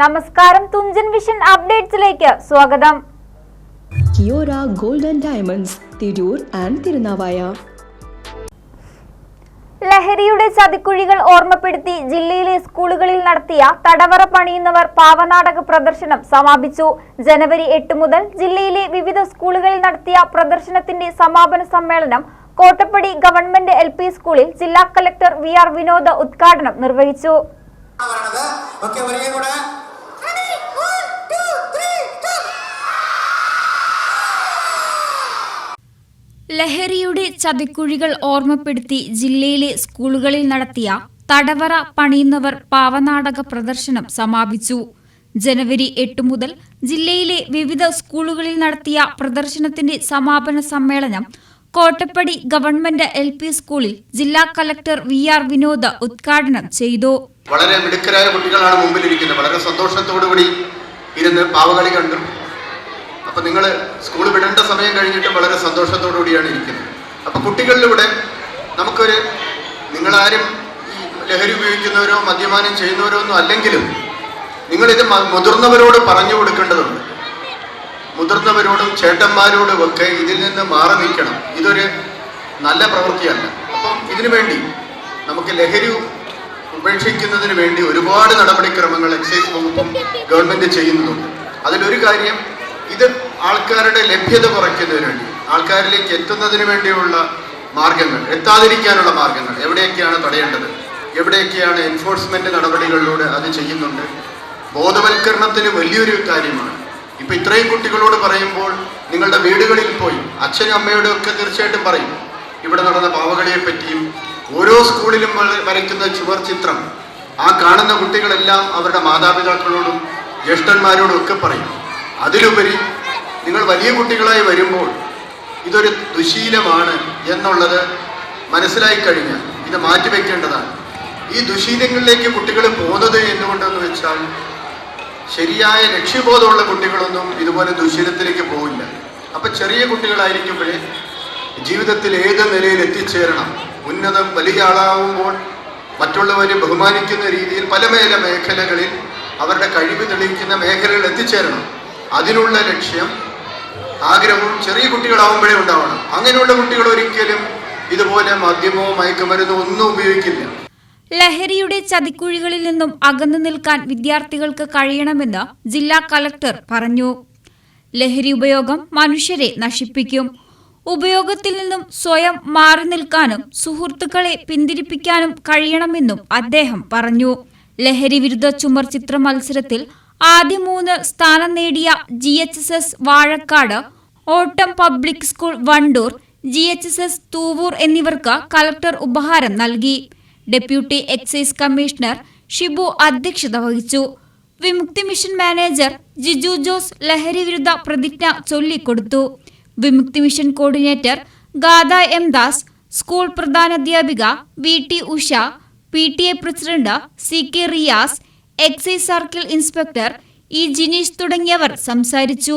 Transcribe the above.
നമസ്കാരം തുഞ്ചൻ വിഷൻ അപ്ഡേറ്റ്സിലേക്ക് സ്വാഗതം. Kiora golden diamonds Tirur and Thirunavaya. ലഹരിയുടെ ചതിക്കുഴികൾ ഓർമ്മപ്പെടുത്തി ജില്ലയിലെ സ്കൂളുകളിൽ നടത്തിയ തടവറ പണിയുന്നവർ പാവനാടക പ്രദർശനം സമാപിച്ചു. ജനുവരി എട്ട് മുതൽ ജില്ലയിലെ വിവിധ സ്കൂളുകളിൽ നടത്തിയ പ്രദർശനത്തിന്റെ സമാപന സമ്മേളനം കോട്ടപ്പടി ഗവൺമെന്റ് എൽ സ്കൂളിൽ ജില്ലാ കലക്ടർ വി ആർ വിനോദ് ഉദ്ഘാടനം നിർവഹിച്ചു. ലഹരിയുടെ ചതിക്കുഴികൾ ഓർമ്മപ്പെടുത്തി ജില്ലയിലെ സ്കൂളുകളിൽ നടത്തിയ തടവറ പണിയുന്നവർ പാവനാടക പ്രദർശനം സമാപിച്ചു. ജനുവരി എട്ട് മുതൽ ജില്ലയിലെ വിവിധ സ്കൂളുകളിൽ നടത്തിയ പ്രദർശനത്തിന്റെ സമാപന സമ്മേളനം കോട്ടപ്പടി ഗവൺമെന്റ് എൽ പി സ്കൂളിൽ ജില്ലാ കലക്ടർ വി ആർ വിനോദ് ഉദ്ഘാടനം ചെയ്തു. വളരെ മിടുക്കരായ കുട്ടികളാണ് മുമ്പിലിരിക്കുന്നത്. വളരെ സന്തോഷത്തോടുകൂടി ഇരുന്ന് പാവകളി കണ്ടു. അപ്പൊ നിങ്ങൾ സ്കൂൾ വിടേണ്ട സമയം കഴിഞ്ഞിട്ട് വളരെ സന്തോഷത്തോടു കൂടിയാണ് ഇരിക്കുന്നത്. അപ്പൊ കുട്ടികളിലൂടെ നമുക്കൊരു നിങ്ങളാരും ഈ ലഹരി ഉപയോഗിക്കുന്നവരോ മദ്യപാനം ചെയ്യുന്നവരോ ഒന്നും അല്ലെങ്കിലും നിങ്ങളിത് മുതിർന്നവരോട് പറഞ്ഞു കൊടുക്കേണ്ടതുണ്ട്. മുതിർന്നവരോടും ചേട്ടന്മാരോടും ഒക്കെ ഇതിൽ നിന്ന് മാറി നിൽക്കണം. ഇതൊരു നല്ല പ്രവൃത്തിയല്ല. അപ്പം ഇതിനു വേണ്ടി നമുക്ക് ലഹരി ഉപേക്ഷിക്കുന്നതിന് വേണ്ടി ഒരുപാട് നടപടിക്രമങ്ങൾ എക്സൈസ് വകുപ്പും ഗവൺമെന്റ് ചെയ്യുന്നുണ്ട്. അതിലൊരു കാര്യം ഇത് ആൾക്കാരുടെ ലഭ്യത കുറയ്ക്കുന്നതിന് വേണ്ടി ആൾക്കാരിലേക്ക് എത്തുന്നതിന് വേണ്ടിയുള്ള മാർഗങ്ങൾ എത്താതിരിക്കാനുള്ള മാർഗങ്ങൾ. എവിടെയൊക്കെയാണ് തടയേണ്ടത്? എവിടെയൊക്കെയാണ് എൻഫോഴ്സ്മെന്റ് നടപടികളിലൂടെ അത് ചെയ്യുന്നുണ്ട്? ബോധവൽക്കരണത്തിന് വലിയൊരു കാര്യമാണ്. ഇപ്പൊ ഇത്രയും കുട്ടികളോട് പറയുമ്പോൾ നിങ്ങളുടെ വീടുകളിൽ പോയി അച്ഛനും അമ്മയോടും ഒക്കെ തീർച്ചയായിട്ടും പറയും ഇവിടെ നടന്ന പാവകളിയെ പറ്റിയും ഓരോ സ്കൂളിലും വര- വരയ്ക്കുന്ന ചുവർ ചിത്രം ആ കാണുന്ന കുട്ടികളെല്ലാം അവരുടെ മാതാപിതാക്കളോടും ജ്യേഷ്ഠന്മാരോടും ഒക്കെ പറയും. അതിലുപരി നിങ്ങൾ വലിയ കുട്ടികളായി വരുമ്പോൾ ഇതൊരു ദുശീലമാണ് എന്നുള്ളത് മനസ്സിലായി കഴിഞ്ഞാൽ ഇത് മാറ്റിവെക്കേണ്ടതാണ്. ഈ ദുശീലങ്ങളിലേക്ക് കുട്ടികൾ പോകുന്നത് എന്തുകൊണ്ടെന്ന് വെച്ചാൽ ശരിയായ ലക്ഷ്യബോധമുള്ള കുട്ടികളൊന്നും ഇതുപോലെ ദുശീലത്തിലേക്ക് പോകില്ല അപ്പൊ ചെറിയ കുട്ടികളായിരിക്കുമ്പോഴേ ജീവിതത്തിൽ ഏത് നിലയിൽ എത്തിച്ചേരണം. ഉന്നതം വലിയ ആളാവുമ്പോൾ മറ്റുള്ളവരെ ബഹുമാനിക്കുന്ന രീതിയിൽ പല മേല മേഖലകളിൽ അവരുടെ കഴിവ് തെളിയിക്കുന്ന മേഖലകളിൽ എത്തിച്ചേരണം. അതിനുള്ള ലക്ഷ്യം ആഗ്രഹവും ചെറിയ കുട്ടികളാവുമ്പോഴേ ഉണ്ടാവണം. അങ്ങനെയുള്ള കുട്ടികൾ ഒരിക്കലും ഇതുപോലെ മദ്യമോ മയക്കുമരുന്നോ ഒന്നും ഉപയോഗിക്കില്ല. ലഹരിയുടെ ചതിക്കുഴികളിൽ നിന്നും അകന്നു നിൽക്കാൻ വിദ്യാർത്ഥികൾക്ക് കഴിയണമെന്ന് ജില്ലാ കലക്ടർ പറഞ്ഞു. ലഹരി ഉപയോഗം മനുഷ്യരെ നശിപ്പിക്കും. ഉപയോഗത്തിൽ നിന്നും സ്വയം മാറി നിൽക്കാനും സുഹൃത്തുക്കളെ പിന്തിരിപ്പിക്കാനും കഴിയണമെന്നും അദ്ദേഹം പറഞ്ഞു. ലഹരി വിരുദ്ധ ചുമർ ചിത്ര മത്സരത്തിൽ ആദ്യ മൂന്ന് സ്ഥാനം നേടിയ G H S S Vazhakkad ഓട്ടം public school Wandoor G H S S Thuvvur എന്നിവർക്ക് കലക്ടർ ഉപഹാരം നൽകി. ഡെപ്യൂട്ടി എക്സൈസ് കമ്മീഷണർ ഷിബു അധ്യക്ഷത വഹിച്ചു. വിമുക്തി മിഷൻ മാനേജർ ജിജു ജോസ് ലഹരി വിരുദ്ധ പ്രതിജ്ഞ ചൊല്ലിക്കൊടുത്തു. Vimukthi mission coordinator Gatha M Das school പ്രധാനാധ്യാപിക V T Usha P T A president C K Riyas excise circle inspector E Jineesh തുടങ്ങിയവർ സംസാരിച്ചു.